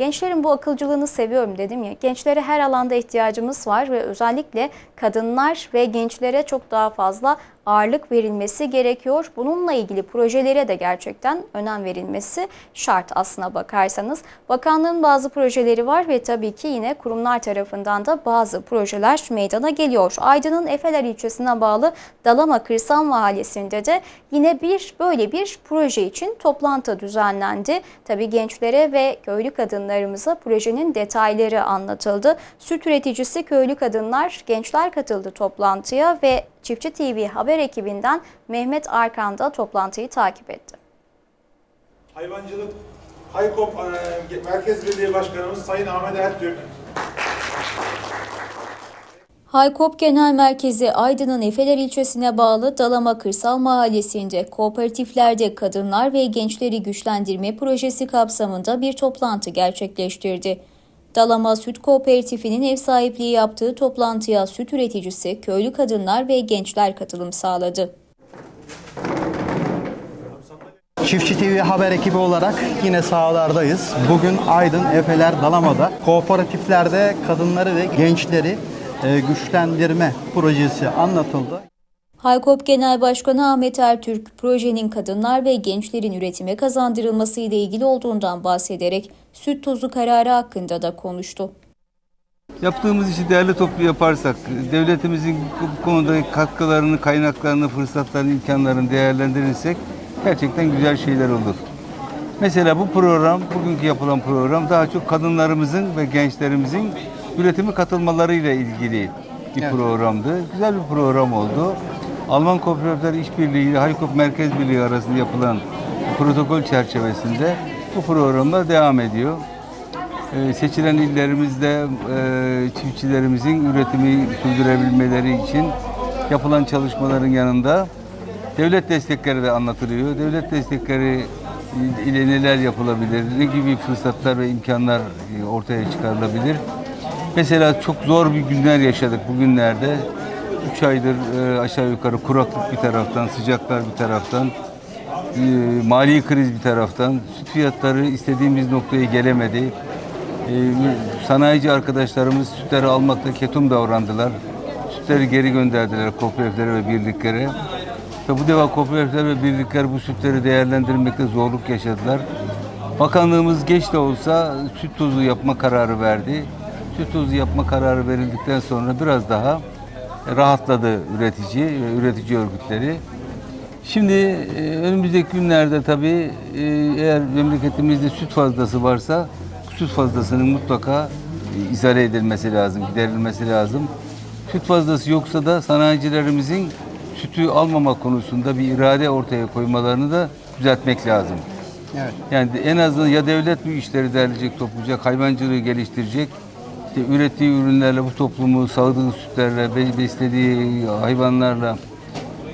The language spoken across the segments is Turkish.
Gençlerin bu akılcılığını seviyorum dedim ya. Gençlere her alanda ihtiyacımız var ve özellikle kadınlar ve gençlere çok daha fazla ağırlık verilmesi gerekiyor. Bununla ilgili projelere de gerçekten önem verilmesi şart aslına bakarsanız. Bakanlığın bazı projeleri var ve tabii ki yine kurumlar tarafından da bazı projeler meydana geliyor. Aydın'ın Efeler ilçesine bağlı Dalama Kırsal Mahallesi'nde de yine bir böyle bir proje için toplantı düzenlendi. Tabii gençlere ve köylü kadınlarımıza projenin detayları anlatıldı. Süt üreticisi köylü kadınlar, gençler katıldı toplantıya ve Çiftçi TV haber ekibinden Mehmet Arkan da toplantıyı takip etti. Hayvancılık Haykop e, Merkez Belediye Başkanımız Sayın Ahmet Ertürk, Haykop Genel Merkezi Aydın'ın Efeler ilçesine bağlı Dalama Kırsal Mahallesi'nde kooperatiflerde kadınlar ve gençleri güçlendirme projesi kapsamında bir toplantı gerçekleştirdi. Dalama Süt Kooperatifi'nin ev sahipliği yaptığı toplantıya süt üreticisi, köylü kadınlar ve gençler katılım sağladı. Çiftçi TV haber ekibi olarak yine sahalardayız. Bugün Aydın, Efeler, Dalama'da kooperatiflerde kadınları ve gençleri e, güçlendirme projesi anlatıldı. Haykop Genel Başkanı Ahmet Ertürk, projenin kadınlar ve gençlerin üretime kazandırılması ile ilgili olduğundan bahsederek süt tozu kararı hakkında da konuştu. Yaptığımız işi değerli toplu yaparsak, devletimizin bu konudaki katkılarını, kaynaklarını, fırsatlarını, imkanlarını değerlendirirsek gerçekten güzel şeyler olur. Mesela bu program, bugünkü yapılan program daha çok kadınlarımızın ve gençlerimizin üretime katılmalarıyla ilgili bir Evet. programdı. Güzel bir program oldu. Alman Kooperatifler İşbirliği ile Haykop Merkez Birliği arasında yapılan protokol çerçevesinde bu programlar devam ediyor. Ee, seçilen illerimizde e, çiftçilerimizin üretimi sürdürebilmeleri için yapılan çalışmaların yanında devlet destekleri de anlatılıyor. Devlet destekleri ile neler yapılabilir, ne gibi fırsatlar ve imkanlar e, ortaya çıkarılabilir. Mesela çok zor bir günler yaşadık bugünlerde. 3 aydır e, aşağı yukarı kuraklık bir taraftan, sıcaklar bir taraftan, e, mali kriz bir taraftan, süt fiyatları istediğimiz noktaya gelemedi. E, sanayici arkadaşlarımız sütleri almakta ketum davrandılar. Sütleri geri gönderdiler kooperatiflere ve birliklere. Ve bu defa kooperatifler ve birlikler bu sütleri değerlendirmekte zorluk yaşadılar. Bakanlığımız geç de olsa süt tozu yapma kararı verdi. Süt tozu yapma kararı verildikten sonra biraz daha rahatladı üretici üretici örgütleri. Şimdi e, önümüzdeki günlerde tabii e, eğer memleketimizde süt fazlası varsa süt fazlasının mutlaka e, izale edilmesi lazım, giderilmesi lazım. Süt fazlası yoksa da sanayicilerimizin sütü almama konusunda bir irade ortaya koymalarını da düzeltmek lazım. Evet. Yani en azından ya devlet bu işleri derleyecek, toplayacak, hayvancılığı geliştirecek, işte ürettiği ürünlerle bu toplumu sağdığı sütlerle, be- beslediği hayvanlarla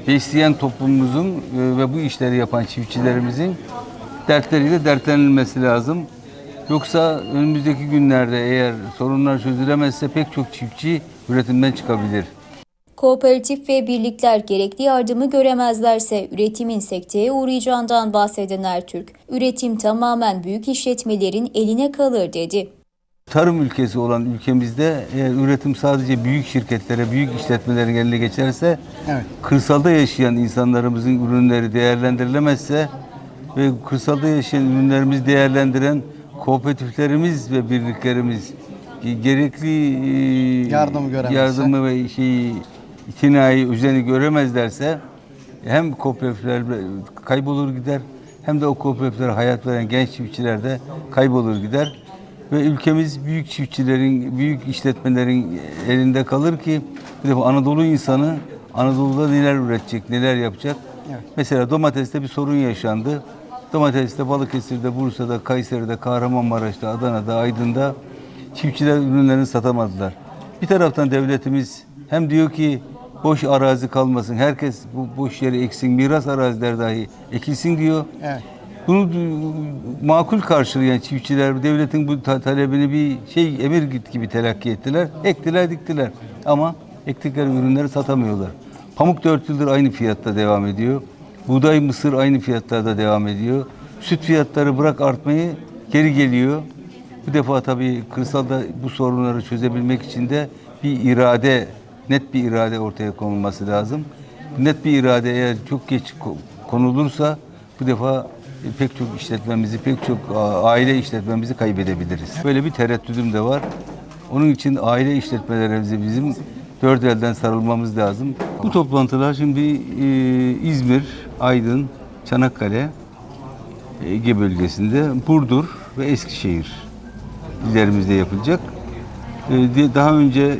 besleyen toplumumuzun e, ve bu işleri yapan çiftçilerimizin dertleriyle dertlenilmesi lazım. Yoksa önümüzdeki günlerde eğer sorunlar çözülemezse pek çok çiftçi üretimden çıkabilir. Kooperatif ve birlikler gerekli yardımı göremezlerse üretimin sekteye uğrayacağından bahseden Ertürk, üretim tamamen büyük işletmelerin eline kalır dedi. Tarım ülkesi olan ülkemizde eğer üretim sadece büyük şirketlere, büyük işletmelerin eline geçerse, Evet. kırsalda yaşayan insanlarımızın ürünleri değerlendirilemezse ve kırsalda yaşayan ürünlerimizi değerlendiren kooperatiflerimiz ve birliklerimiz gerekli e, Yardımı göremezse. yardımı ve şeyi itinayı, özeni göremezlerse hem kooperatifler kaybolur gider hem de o kooperatiflere hayat veren genç çiftçiler de kaybolur gider. Ve ülkemiz büyük çiftçilerin, büyük işletmelerin elinde kalır ki bir defa Anadolu insanı Anadolu'da neler üretecek, neler yapacak. Evet. Mesela domateste bir sorun yaşandı. Domateste Balıkesir'de, Bursa'da, Kayseri'de, Kahramanmaraş'ta, Adana'da, Aydın'da çiftçiler ürünlerini satamadılar. Bir taraftan devletimiz hem diyor ki boş arazi kalmasın, herkes bu boş yeri eksin, miras araziler dahi ekilsin diyor. Evet. Bunu makul karşılayan çiftçiler devletin bu ta- talebini bir şey emir git gibi telakki ettiler. Ektiler, diktiler. Ama ektikleri ürünleri satamıyorlar. Pamuk 4 yıldır aynı fiyatta devam ediyor. Buğday, mısır aynı fiyatlarda devam ediyor. Süt fiyatları bırak artmayı geri geliyor. Bu defa tabii kırsalda bu sorunları çözebilmek için de bir irade, net bir irade ortaya konulması lazım. Net bir irade eğer çok geç ko- konulursa bu defa pek çok işletmemizi, pek çok a- aile işletmemizi kaybedebiliriz. Böyle bir tereddüdüm de var. Onun için aile işletmelerimizi bizim dört elden sarılmamız lazım. Bu toplantılar şimdi e, İzmir, Aydın, Çanakkale, Ege bölgesinde Burdur ve Eskişehir illerimizde yapılacak. Daha önce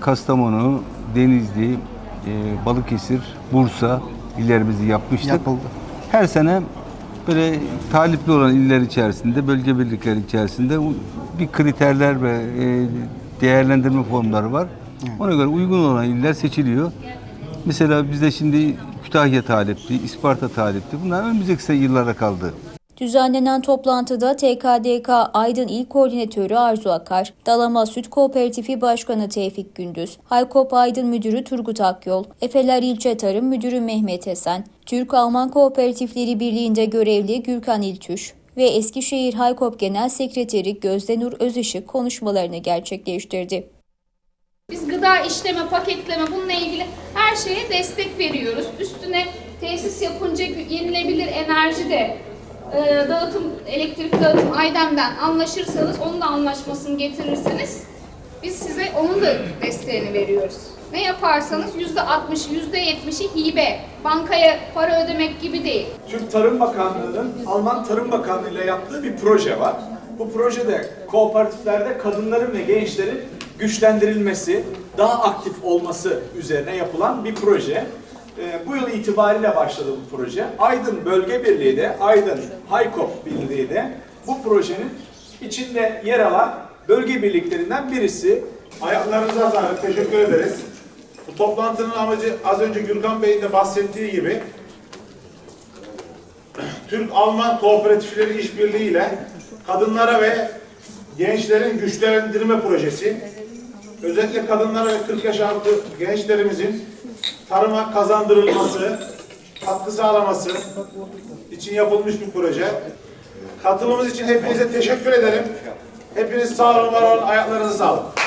Kastamonu, Denizli, e, Balıkesir, Bursa illerimizi yapmıştık. Yapıldı. Her sene böyle talipli olan iller içerisinde, bölge birlikleri içerisinde bir kriterler ve e, değerlendirme formları var. Ona göre uygun olan iller seçiliyor. Mesela bizde şimdi Kütahya talipli, İsparta talipli. Bunlar önümüzdeki yıllara kaldı. Düzenlenen toplantıda TKDK Aydın İl Koordinatörü Arzu Akar, Dalama Süt Kooperatifi Başkanı Tevfik Gündüz, Haykop Aydın Müdürü Turgut Akyol, Efeler İlçe Tarım Müdürü Mehmet Esen, Türk-Alman Kooperatifleri Birliği'nde görevli Gürkan İltüş ve Eskişehir Haykop Genel Sekreteri Gözdenur Özışık konuşmalarını gerçekleştirdi. Biz gıda işleme, paketleme bununla ilgili her şeye destek veriyoruz. Üstüne tesis yapınca yenilebilir enerji de e, dağıtım, elektrik dağıtım Aydem'den anlaşırsanız, onun da anlaşmasını getirirseniz biz size onun da desteğini veriyoruz. Ne yaparsanız yüzde altmışı, yüzde yetmişi hibe. Bankaya para ödemek gibi değil. Türk Tarım Bakanlığı'nın Alman Tarım Bakanlığı ile yaptığı bir proje var. Bu projede kooperatiflerde kadınların ve gençlerin güçlendirilmesi, daha aktif olması üzerine yapılan bir proje. Ee, bu yıl itibariyle başladı bu proje. Aydın Bölge Birliği de, Aydın Haykop Birliği de bu projenin içinde yer alan bölge birliklerinden birisi. Ayaklarınıza sağlık, teşekkür ederiz. Bu toplantının amacı az önce Gürkan Bey'in de bahsettiği gibi Türk-Alman Kooperatifleri İşbirliği ile kadınlara ve gençlerin güçlendirme projesi. Özellikle kadınlara ve 40 yaş altı gençlerimizin tarıma kazandırılması, katkı sağlaması için yapılmış bir proje. Katılımınız için hepinize teşekkür ederim. Hepiniz sağ olun, var olun, ayaklarınıza sağlık.